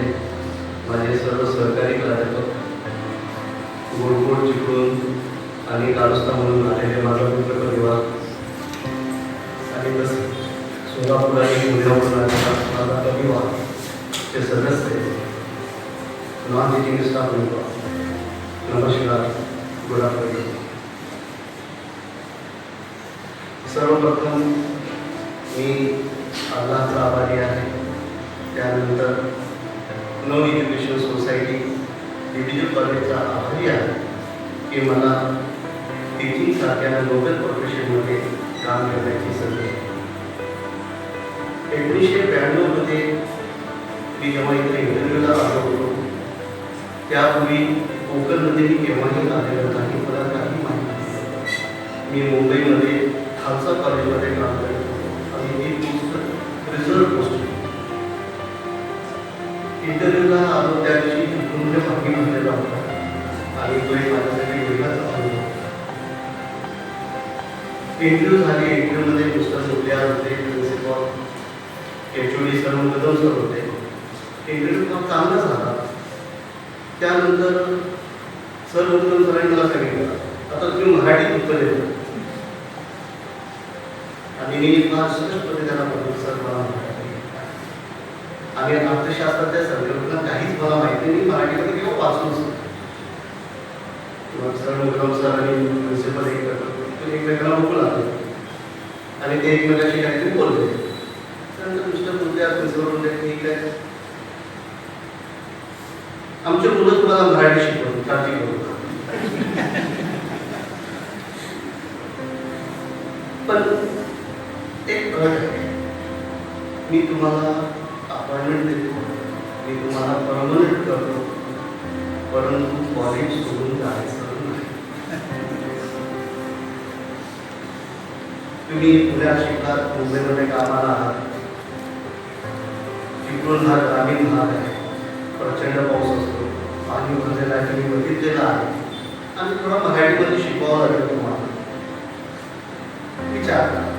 असलेले माझे सर्व सहकारी प्राध्यापक गोडगोड चिपळून आणि कारुस्ता म्हणून आलेले माझा मित्र परिवार आणि बस सोलापूर आणि पुण्यावरून माझा परिवार ते सदस्य नॉन टीचिंग स्टाफ मेंबर नमस्कार. Good afternoon. सर्वप्रथम मी अल्लाचा आभारी आहे. त्यानंतर नो एज्युकेशन सोसायटी डिव्हिजन कॉलेजचा आभारी आहे की मला टीचिंग सारख्या नोबेल प्रोफेशनमध्ये काम करण्याची संधी आहे. एकोणीसशे ब्याण्णवमध्ये मी जेव्हा इथे इंटरव्ह्यूला आलो होतो त्यापूर्वी कोकणमध्ये मी केव्हाही आलेलो नाही मला काही माहिती मी मुंबईमध्ये खालसा कॉलेजमध्ये काम करत होतो. आणि ही पुस्तक रिझर्व पोस्ट त्या दिवशी पूर्ण भागी भरलेला होता आणि तो एक माझ्यासाठी वेगळाच अनुभव इंटरव्ह्यू झाले इंटरव्ह्यूमध्ये पुस्तक मुखियार होते principal H O D sir Kadam sir होते. इंटरव्ह्यू काम चांगला झाला. त्यानंतर सर मुकदम सरांनी मला सांगितलं आता तुम्ही मराठीत उत्तर देता आणि मी फार सहजपणे त्याला म्हटलं सर मला आणि अर्थशास्त्राच्या संकल्पना काहीच मला माहिती नाही मराठीमध्ये किंवा वाचून किंवा सर मुकदम सर आणि प्रिन्सिपल एक ते एकमेकांना बघून आले आणि ते एकमेकांशी काहीतरी बोलले. त्यानंतर मिस्टर बोलते प्रिन्सिपल बोलते ठीक आहे. आमची मुलं तुम्हाला मराठी शिकवत काळजी करू पण एक अट मी तुम्हाला मी तुम्हाला परमनंट करतो. परंतु कॉलेज सोडून जायचं तुम्ही पुण्या शिकलात मुंबईमध्ये कामाला आहात. चिपळूण हा ग्रामीण भाग आहे. प्रचंड पाऊस असतो. पाणी भरलेला आहे. तुम्ही बघितलेला आहे. आणि थोडा मराठीमध्ये शिकवावं लागेल तुम्हाला. विचार करा.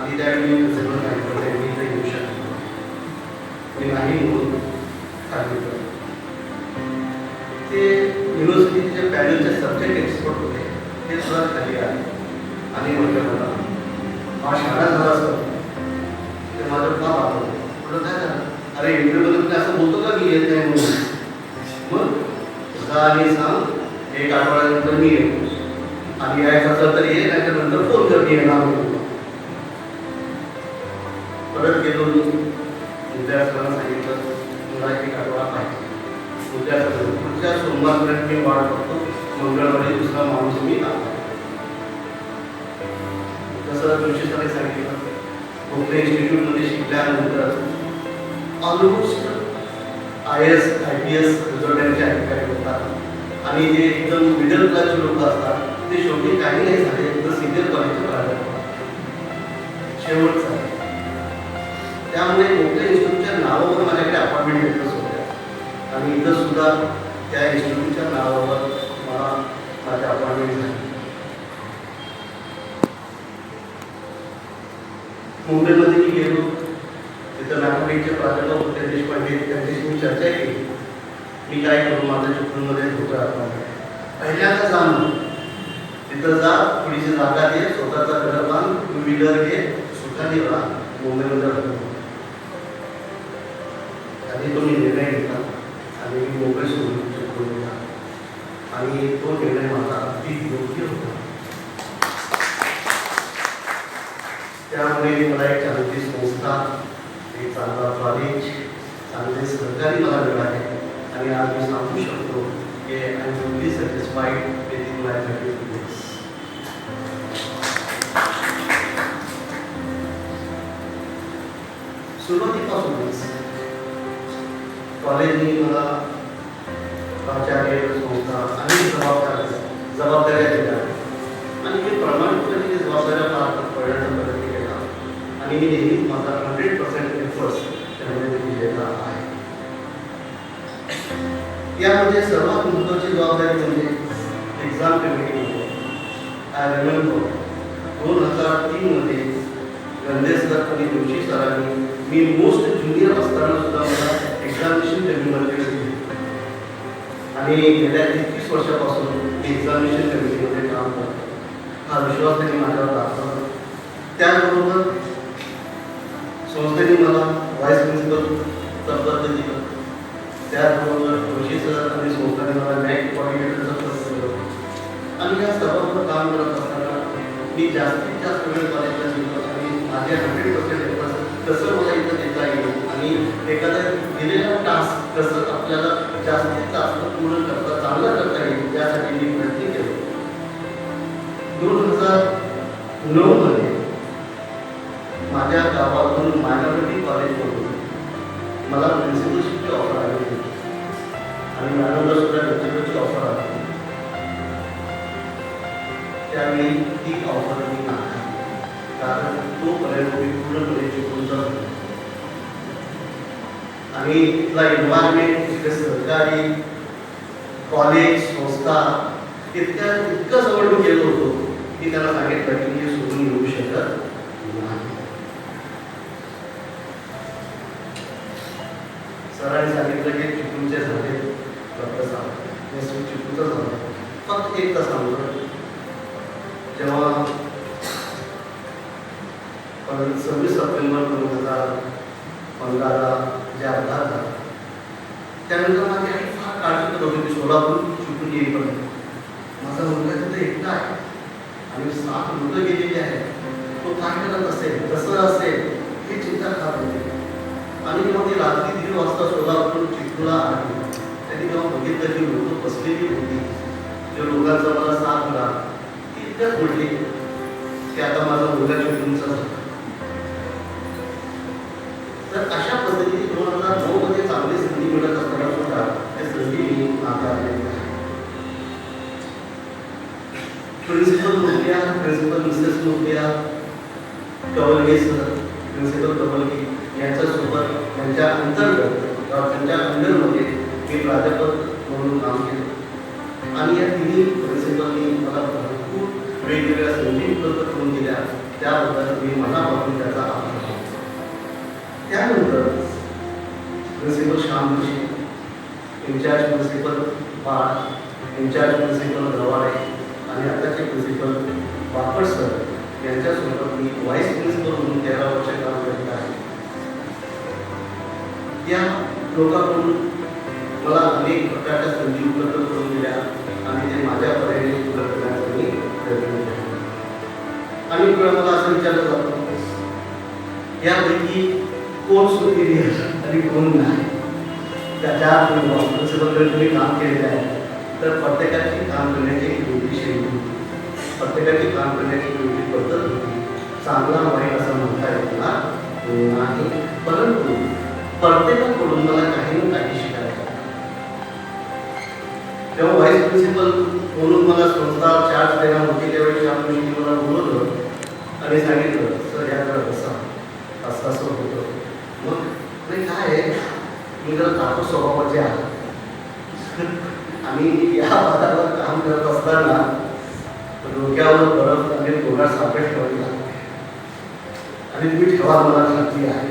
आणि त्यावेळी मी सगळं नाही पडले मी इथे येऊ शकतो मी नाही म्हणून खाली ते युनिव्हर्सिटीचे जे पॅनलचे सब्जेक्ट एक्सपर्ट होते ते सुद्धा खाली आले. आणि म्हटलं मला हा शाळा झाला असतं. ते माझं का वापरलं म्हणून काय झालं अरे इंटरव्ह्यूमध्ये तुम्ही असं बोलतो का मी येत नाही म्हणून? मग जा आणि सांग एक आठवड्यानंतर मी येतो. आणि यायचं असेल तर ये नाही नंतर फोन कर मी येणार म्हणून. परत गेलो मी उद्या सरांना सांगितलं. तुला एक आठवडा पाहिजे उद्या सर पुढच्या सोमवारपर्यंत मी वाट बघतो. मंगळवारी दुसरा माणूस मी तसं तुमची सगळे सांगितलं. भोपळे इन्स्टिट्यूटमध्ये शिकल्यानंतर almost I S I P S रिझल्टांचे अधिकारी होतात. आणि जे एकदम मिडल क्लासचे लोक असतात ते शेवटी काही नाही झाले तर सिनियर कॉलेजचे प्राध्यापक शेवटचा त्यामुळे मोठे नावावर माझ्याकडे अपॉइंटमेंट लेटर्स होत्या आणि इथं सुद्धा त्या इन्स्टिट्यूटच्या नावावर मला माझ्या अपॉइंटमेंट झाली. मुंबईमध्ये मी गेलो. तिथं नागरिकचे प्राध्यापक होते देशपांडे त्यांच्याशी मी चर्चा केली. मी काय करू? माझ्या चिपळूणमध्ये होतं आपण पहिल्यांदा जाणून तिथं जा थोडीशी जागा दे स्वतःचा घर बांध टू व्हीलर घे सुखाने राहा. मुंबईमध्ये राहतो. तो मी निर्णय घेतला आणि मी मुंबई सोडून गेला आणि तो निर्णय माझा अगदी योग्य होता त्यामुळे मला एक चांगली संस्था एक चांगला कॉलेज चांगले सहकारी मला मिळाले आणि आज मी सांगू शकतो की I am fully satisfied with my certificates सुरुवातीपासूनच कॉलेजने मला प्राचार्य संस्था अनेक जबाबदाऱ्या जबाबदाऱ्या दिल्या. आणि मी प्रामाणिकपणे जबाबदाऱ्या पार पडण्याचा प्रयत्न केला आणि मी नेहमी माझा हंड्रेड पर्सेंट एफर्ट्स त्या परीक्षेमध्ये विजेता आहे. यामध्ये सर्वात महत्त्वाची जबाबदारी म्हणजे एक्झाम कमिटीमध्ये आय रिमेंबर दोन हज़ार तीनमध्ये गंधे सर आणि जोशी सरांनी मी मोस्ट ज्युनियर असताना सुद्धा मला एक्झामिनेशन कमिटीमध्ये घेतले आणि गेल्या एकतीस वर्षापासून एक्झामिनेशन कमिटीमध्ये काम करतो हा विश्वास त्यांनी माझ्यावर दाखवला. त्याचबरोबर संस्थेने मला व्हाईस प्रिन्सिपलचं पद दिलं. त्याचबरोबर जोशी सर आणि संस्थेने मला बँक कॉर्डिनेटरचं पद दिलं. आणि या सर्वांवर काम करत असताना मी जास्तीत जास्त वेळ कॉलेजला दिलो आणि माझ्या हंड्रेड पर्सेंट कसं मला इथं देता येईल. आणि एखादा दिलेला टास्क कसं आपल्याला जास्तीत जास्त पूर्ण करता चांगलं करता येईल त्यासाठी मी प्रयत्न केलो. दोन हजार नऊमध्ये माझ्या गावातून मायनॉरिटी कॉलेजमधून मला प्रिन्सिपलशिपची ऑफर आली होती. आणि मॅडमला सुद्धा लेक्चरची ऑफर आली होती. त्यावेळी ती ऑफर मी नाकारली कारण तोपर्यंत मी पूर्णपणे शिकून जात आणि इथला एन्व्हायरमेंट तिथे सहकारी कॉलेज संस्था इतक्या इतकं जवळ मी गेलो होतो की त्याला सांगितलं की मी सोडून येऊ शकत नाही. सरांनी सांगितलं की चिकूचे झाले डॉक्टर साहेब चिकूचं झालं. फक्त एक तास थांबलं जेव्हा सव्वीस सप्टेंबर दोन हजार पंधराला जे अपघात त्यानंतर माझी आई फार काळजी करत होती. की सोलापूर चुकून येईपर्यंत. माझा मुलगा तिथे एकटा आहे. आणि सात मुलं गेलेली आहे तो काय करत असेल कसं असेल हे चिंता खात होती. आणि जेव्हा ती रात्री दीड वाजता सोलापूर चिखूला आली. त्यांनी जेव्हा बघितलं की लोक बसलेली होती त्या लोकांचा मला साथ मिळाला. ती इतक्यात बोलली की आता माझा मुलगा चिखूंचा तर अशा पद्धतीने दोन हजार नऊ मध्ये चांगली संधी मिळत असताना सुद्धा ते संधी आकारले principal Nokia principal Mrs Nokia Kawalge sir principal Kawalge यांच्यासोबत त्यांच्या अंतर्गत त्यांच्या अंडरमध्ये मी प्राध्यापक म्हणून काम केलं आणि या तिन्ही प्रिन्सिपलनी मला भरपूर वेगवेगळ्या संधी उपलब्ध करून दिल्या त्याबद्दल मी मनापासून त्याचा आभार त्यानंतर आमचे इन्चार्ज प्रिन्सिपल पाठ इन्चार्ज प्रिन्सिपल गवाडे आणि आताचे प्रिन्सिपल बापट सर यांच्यासोबत मी व्हाईस प्रिन्सिपल म्हणून तेरा वर्ष काम करीत आहे. या लोकांकडून मला अनेक प्रकारच्या संधी उपलब्ध करून दिल्या आणि ते माझ्या पर्यायी उपलब्ध करण्याचा मी प्रयत्न केला. अनेक वेळा मला असं विचारलं जातं यापैकी कोण सुखी आणि कोण नाही? त्या ज्या तुम्ही काम केलेलं आहे. तर प्रत्येकाची काम करण्याची वेगळी शैली होती. प्रत्येकाची काम करण्याची वेगळी पद्धत होती. चांगला वाईट असं म्हणता येणार नाही. परंतु प्रत्येकाकडून मला काही ना काही शिकायचं तेव्हा व्हाईस प्रिन्सिपल म्हणून मला संस्था चार्ज देणार होती त्यावेळी आपण मला बोलवलं आणि सांगितलं सर याकडे बसा असं असं होतं मग नाही काय आहे मी जरा तापट स्वभावाचे आहे आणि या पदावर काम करत असताना डोक्यावर बरफ आणि डोळा सापेट ठेवावी लागते आणि तुम्ही ठेवा मला खात्री आहे.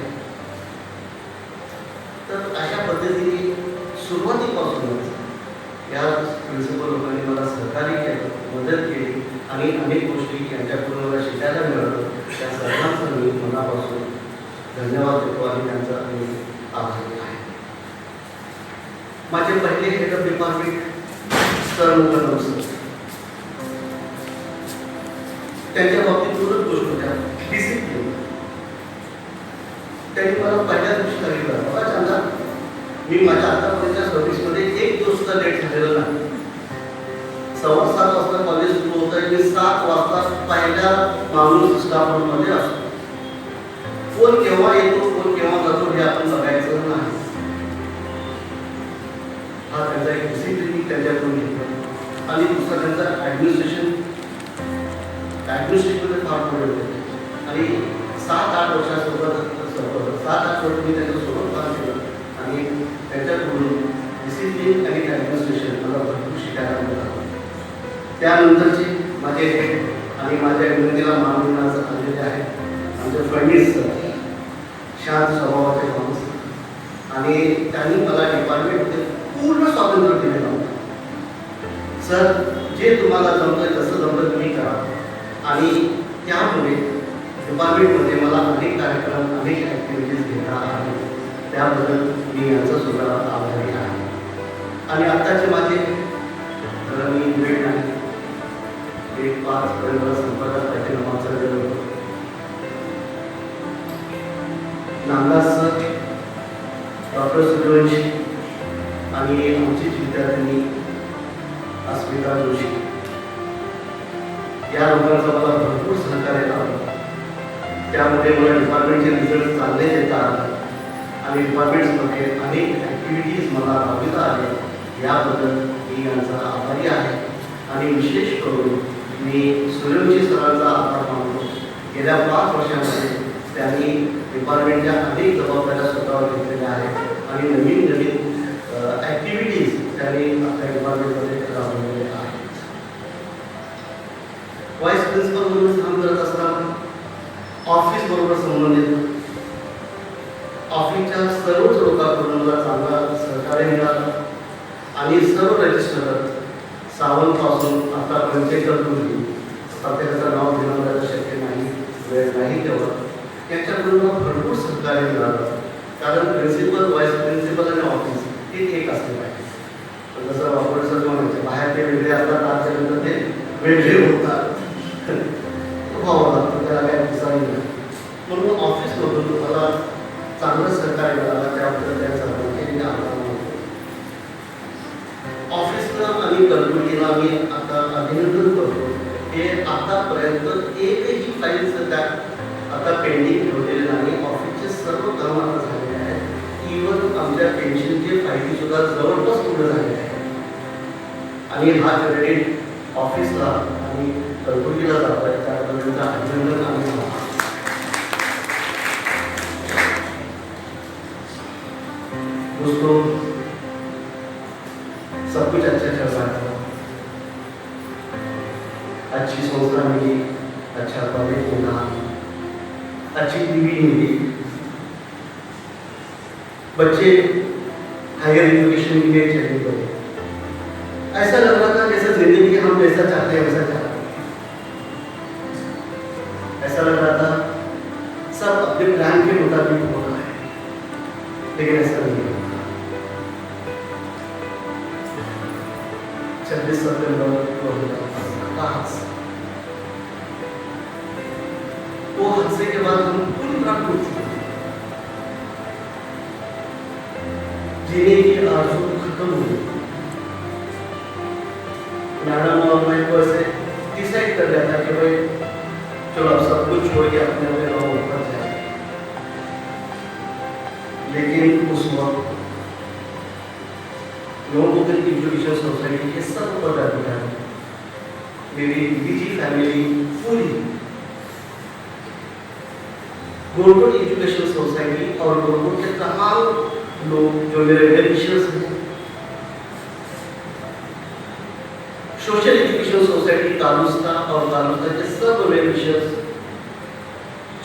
तर अशा पद्धतीने सुरुवातीपासूनच या प्रिन्सिपल लोकांनी मला सहकार्य केलं मदत केली आणि अनेक गोष्टी यांच्याकडून मला शिकायला मिळालं. त्या सर्वांचा मी मनापासून धन्यवाद देतो आणि त्यांचा मी आभारी आहे. माझे पहिले head of department sir Mukharram त्यांच्या बाबतीत दोनच गोष्ट होत्या डिसिप्लिन त्यांनी मला पहिल्या दिवशी सांगितलं बघा चांदा मी माझ्या आतापर्यंतच्या सर्व्हिसमध्ये एक दिवस लेट झालेला नाही. सव्वा सात वाजता कॉलेज सुरू होतं मी सात वाजता पहिल्या माणूस स्टाफ रूममध्ये असतो. फोन केव्हा येतो फोन केव्हा जातो हे आपण बघायचं नाही. हा त्यांचा एक डिसिप्लिन त्यांच्याकडून घेतला. आणि दुसरा त्यांचा ॲडमिनिस्ट्रेशन ॲडमिनिस्ट्रेशनमध्ये फार पुढे होते. आणि सात आठ वर्षासोबत सात आठ वर्ष मी सोबत काम केलं आणि त्याच्याकडून डिसिप्लिन आणि ॲडमिनिस्ट्रेशन मला भरपूर शिकायला मिळालं त्यानंतरची माझे आणि माझ्या विनंतीला मान देण्याचं आलेले आहे आमचे फडणीस सर शांत स्वभावाचे माणूस. आणि त्यांनी मला डिपार्टमेंटमध्ये पूर्ण स्वातंत्र्य दिलेलं होतं. सर जे तुम्हाला जमतं तसं जमतं तुम्ही करा. आणि त्यामुळे डिपार्टमेंटमध्ये मला अनेक कार्यक्रम अनेक ॲक्टिव्हिटीज घेता आले त्याबद्दल मी यांचा सुद्धा आभारी आहे. आणि आत्ताचे माझे तर मी वेळ नाही एक पाच पर्यंत मला संपर्कात पाहिजे चाललेलं होतं नांदास डॉक्टर सूर्यवंशी आणि आमची विद्यार्थ्यांनी अस्मिता जोशी. या लोकांचा मला भरपूर सहकार्य लाभलं. त्यामध्ये मला डिपार्टमेंटचे रिझल्ट चांगले येतात आणि डिपार्टमेंट्समध्ये अनेक ॲक्टिव्हिटीज मला राबविता आहेत. याबद्दल मी यांचा आभारी आहे. आणि विशेष करून मी सूर्यवंशी सरांचा आभार मानतो. गेल्या पाच वर्षामध्ये त्यांनी डिपार्टमेंटच्या अनेक जबाबदाऱ्या स्वतःवर घेतलेल्या आहेत. आणि नवीन नवीन ॲक्टिव्हिटीज त्यांनी आपल्या डिपार्टमेंटमध्ये राबवलेल्या आहेत. व्हाईस प्रिन्सिपल म्हणून काम करत बरोबर संबंधित. ऑफिसच्या सर्वच लोकांकडून मला चांगला सहकार्य मिळाला. आणि सर्व रजिस्टर सावंतपासून आतापर्यंत करून प्रत्येकाचं नाव घेणं मला शक्य नाही वेळ नाही तेव्हा. त्यांच्याकडून मला भरपूर सहकार्य मिळालं. कारण प्रिन्सिपल व्हाईस प्रिन्सिपल आणि ऑफिस हे एक असले पाहिजे. जसं वापर सर म्हणायचे बाहेर ते वेगळे असतात आजच्यानंतर ते वेगळे होतात. आता पेंडिंग ठेवलेले नाही ऑफिसचे सर्व काम आता झालेले आहेत. इवन आमच्या पेन्शनचे फायदे सुद्धा जवळपास पूर्ण झाले आहेत. आणि हा क्रेडिट ऑफिसला आणि कलबुर्गीला जातो आहे त्याबद्दल अभिनंदन आम्ही दोस्तों अच्छी डिग्री मिली बच्चे हायर एजुकेशन के लिए चले गए ऐसा लग रहा था जैसा जिंदगी हम जैसा चाहते हैं जीने की आरज़ू खत्म हो गई। मैडम और मैं ऐसे डिसाइड कर लिया था कि भाई, चलो अब सब कुछ छोड़ के अपने अपने गाँव ऊपर जाए। लेकिन उस वक्त लोगों के एजुकेशन सोसाइटी के सब पदाधिकारी, मेरी निजी फैमिली पूरी। गोलकोट एजुकेशन सोसाइटी और गोलकोट के तमाम लोग जो मेरे वेल हैं। सोशल एजुकेशन सोसाइटी तालुस्ता और तालुस्ता के सब वेल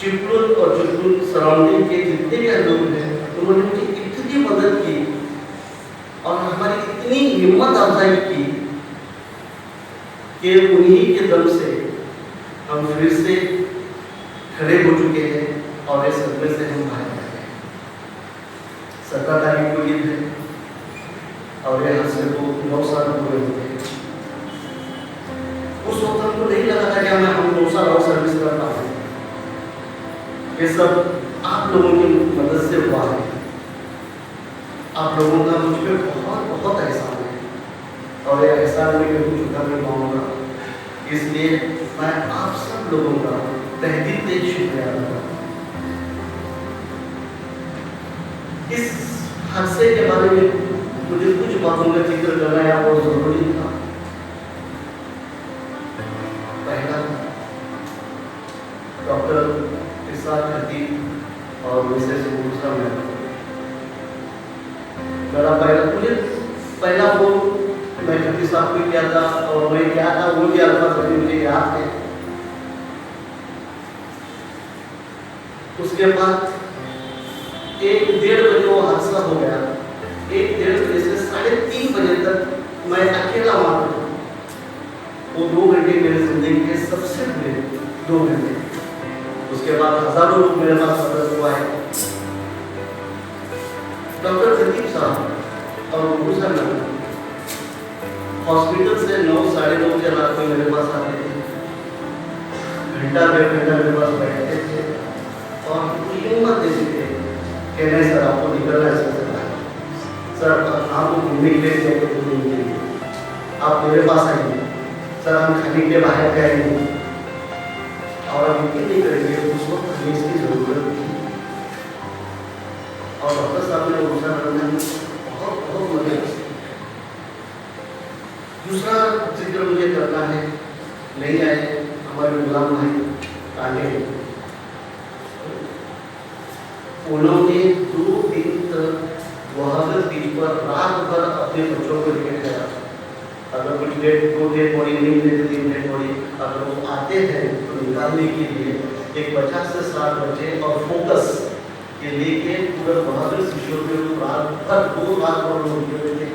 चिपलून और चिपलून सराउंडिंग के जितने भी लोग हैं, उन्होंने मुझे इतनी मदद की और हमारी इतनी हिम्मत अफजाई की कि उन्हीं के दम से ये सब आप लोगों की मदद से हुआ है। आप लोगों का मुझ पे बहुत बहुत एहसान है। और ये एहसान मैं कभी चुका नहीं पाऊँगा। इसलिए मैं आप सब लोगों का तहे दिल से शुक्रिया अदा करता। इस हादसे के बारे में मुझे कुछ बातों का ज़िक्र करना यहाँ बहुत ज़रूरी था। पहला, डॉक्टर इसाक खतीब और मिसेस मूसा मैडम मेरा पहला मुझे पहला फ़ोन मैं जगदीश साहब को किया था और मैं क्या था, वो भी अल्फाज अभी मुझे याद है। उसके बाद एक डेढ़ बजे वो हादसा हो गया। एक डेढ़ बजे से साढ़े तीन बजे तक मैं अकेला वहाँ पर। वो दो घंटे मेरी ज़िंदगी के सबसे बुरे दो घंटे। उसके बाद हज़ारों लोग मेरे पास मदद हुआ है। डॉक्टर प्रदीप साहब और गुरु सर हॉस्पिटल से नौ, साढ़े नौ बजे रात में मेरे पास आते थे। घंटा डेढ़ घंटा मेरे पास बैठते थे और हिम्मत देते थे कि नहीं सर आपको निकलना है, सर आपको जाएँगे घूमने के लिए आप मेरे पास आइए। सर, हम खाने के बाहर जाएँगे ahora mi técnica de riesgo es que लेके पूरा बहादुर शिशुओं के लोग रात भर दो रात भर लोग हुए थे।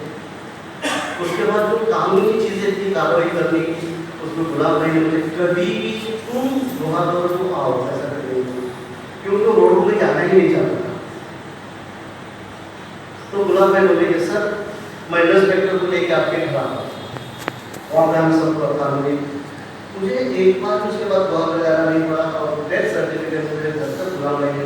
उसके बाद जो कानूनी चीज़ें थी, कार्रवाई करने की, उसमें गुलाब भाई ने कभी भी तुम बहादुर को आओ, ऐसा करेंगे क्योंकि वो रोड में जाना ही नहीं चाहता तो गुलाब भाई बोले कि सर, मैं इंस्पेक्टर को लेके आपके घर आता हूँ। वहाँ पे हम सब प्रधान मुझे एक बार उसके बाद बहुत जाना नहीं पड़ा। और डेथ सर्टिफिकेट मुझे घर तक गुलाब भाई ने